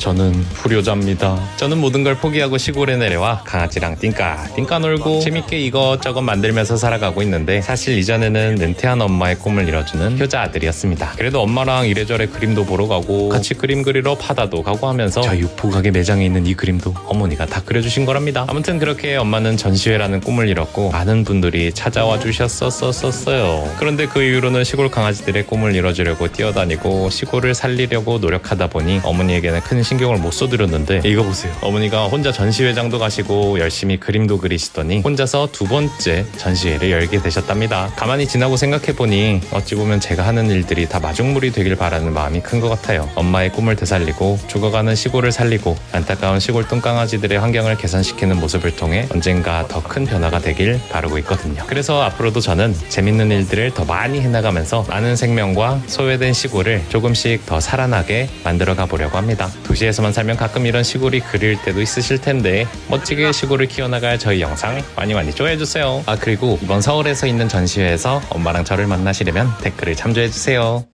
저는 불효자입니다. 저는 모든 걸 포기하고 시골에 내려와 강아지랑 띵까 띵까 놀고 재밌게 이것저것 만들면서 살아가고 있는데 사실 이전에는 은퇴한 엄마의 꿈을 이뤄주는 효자 아들이었습니다. 그래도 엄마랑 이래저래 그림도 보러 가고 같이 그림 그리러 바다도 가고 하면서 저 육포 가게 매장에 있는 이 그림도 어머니가 다 그려주신 거랍니다. 아무튼 그렇게 엄마는 전시회라는 꿈을 이뤘고 많은 분들이 찾아와 주셨었었어요. 그런데 그 이후로는 시골 강아지들의 꿈을 이뤄주려고 뛰어다니고 시골을 살리려고 노력하다 보니 어머니에게는 큰 신경을 못 써드렸는데 이거 보세요. 어머니가 혼자 전시회장도 가시고 열심히 그림도 그리시더니 혼자서 두 번째 전시회를 열게 되셨답니다. 가만히 지나고 생각해보니 어찌 보면 제가 하는 일들이 다 마중물이 되길 바라는 마음이 큰 것 같아요. 엄마의 꿈을 되살리고 죽어가는 시골을 살리고 안타까운 시골 똥강아지들의 환경을 개선시키는 모습을 통해 언젠가 더 큰 변화가 되길 바라고 있거든요. 그래서 앞으로도 저는 재밌는 일들을 더 많이 해나가면서 많은 생명과 소외된 시골을 조금씩 더 살아나게 만들어 가보려고 합니다. 도시 에서만 살면 가끔 이런 시골이 그리울 때도 있으실 텐데 멋지게 시골을 키워나갈 저희 영상 많이 많이 좋아해주세요. 아 그리고 이번 서울에서 있는 전시회에서 엄마랑 저를 만나시려면 댓글을 참조해주세요.